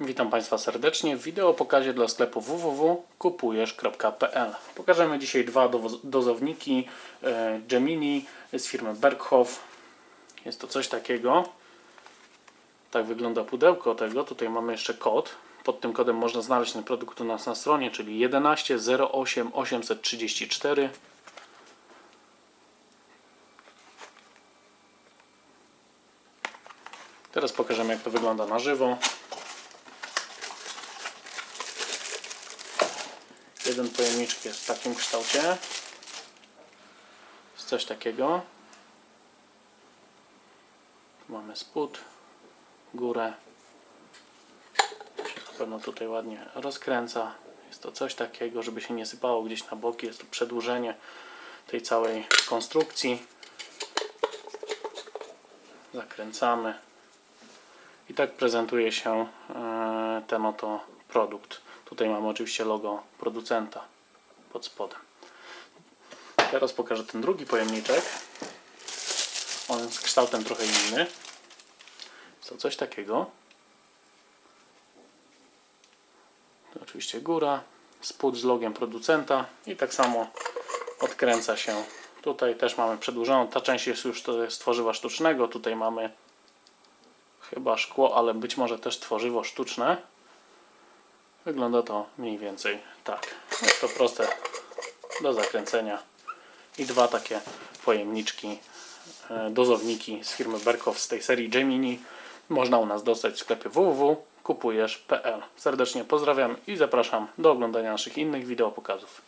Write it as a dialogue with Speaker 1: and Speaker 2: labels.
Speaker 1: Witam Państwa serdecznie w wideo pokazie dla sklepu www.kupujesz.pl Pokażemy dzisiaj dwa dozowniki e, Gemini z firmy Berghoff. Jest to coś takiego. Tak wygląda pudełko tego. Tutaj mamy jeszcze kod. Pod tym kodem można znaleźć ten produkt u nas na stronie, czyli 11 08 834. Teraz pokażemy jak to wygląda na żywo. Jeden pojemniczek jest w takim kształcie. Jest coś takiego. Tu mamy spód, górę. Się na pewno tutaj ładnie rozkręca. Jest to coś takiego, żeby się nie sypało gdzieś na boki. Jest to przedłużenie tej całej konstrukcji. Zakręcamy. I tak prezentuje się e, ten oto produkt. Tutaj mamy oczywiście logo producenta pod spodem. Teraz pokażę ten drugi pojemniczek. On jest kształtem trochę inny. To coś takiego. To oczywiście góra, spód z logiem producenta i tak samo odkręca się. Tutaj też mamy przedłużoną. Ta część jest już jest tworzywa sztucznego. Tutaj mamy chyba szkło, ale być może też tworzywo sztuczne. Wygląda to mniej więcej tak. Jest to proste do zakręcenia. I dwa takie pojemniczki, e, dozowniki z firmy Berkow z tej serii Gemini można u nas dostać w sklepie www.kupujesz.pl. Serdecznie pozdrawiam i zapraszam do oglądania naszych innych wideo pokazów.